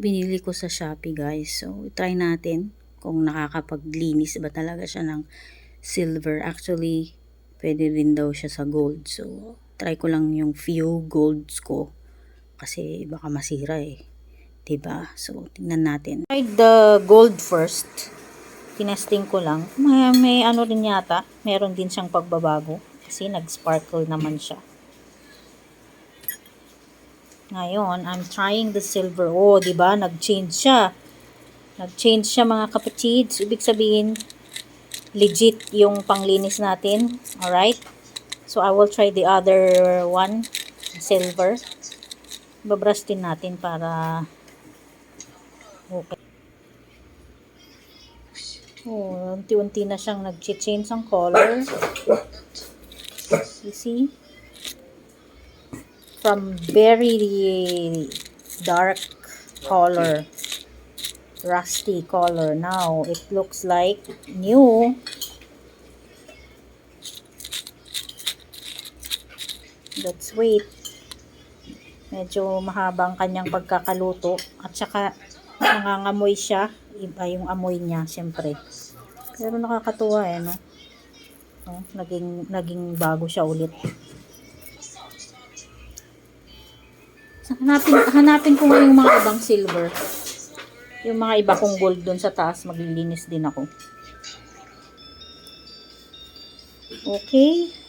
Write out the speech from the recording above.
binili ko sa Shopee guys. So, try natin kung nakakapaglinis ba talaga siya ng silver. Actually, pwede rin daw siya sa gold. So, try ko lang yung few golds ko. Kasi baka masira eh. ba So, tingnan natin. Try the gold first. Tinesting ko lang. May, may ano rin yata. Meron din siyang pagbabago. Kasi nag-sparkle naman siya. Ngayon, I'm trying the silver. Oh, 'di ba? Nag-change siya. Nag-change siya mga kapatids. Ibig sabihin, legit yung panglinis natin. Alright? So, I will try the other one, silver. Babrush din natin para okay. Oh, unti-unti na siyang nag-change ang color. You see? From very dark color, rusty color. Now, it looks like new. Let's wait. Medyo mahaba ang kanyang pagkakaluto. At saka, nangangamoy siya. Iba yung amoy niya, syempre. Pero nakakatuwa eh, no? Oh, naging, naging bago siya ulit. Hanapin, hanapin ko yung mga ibang silver. Yung mga iba kong gold doon sa taas, maglilinis din ako. Okay.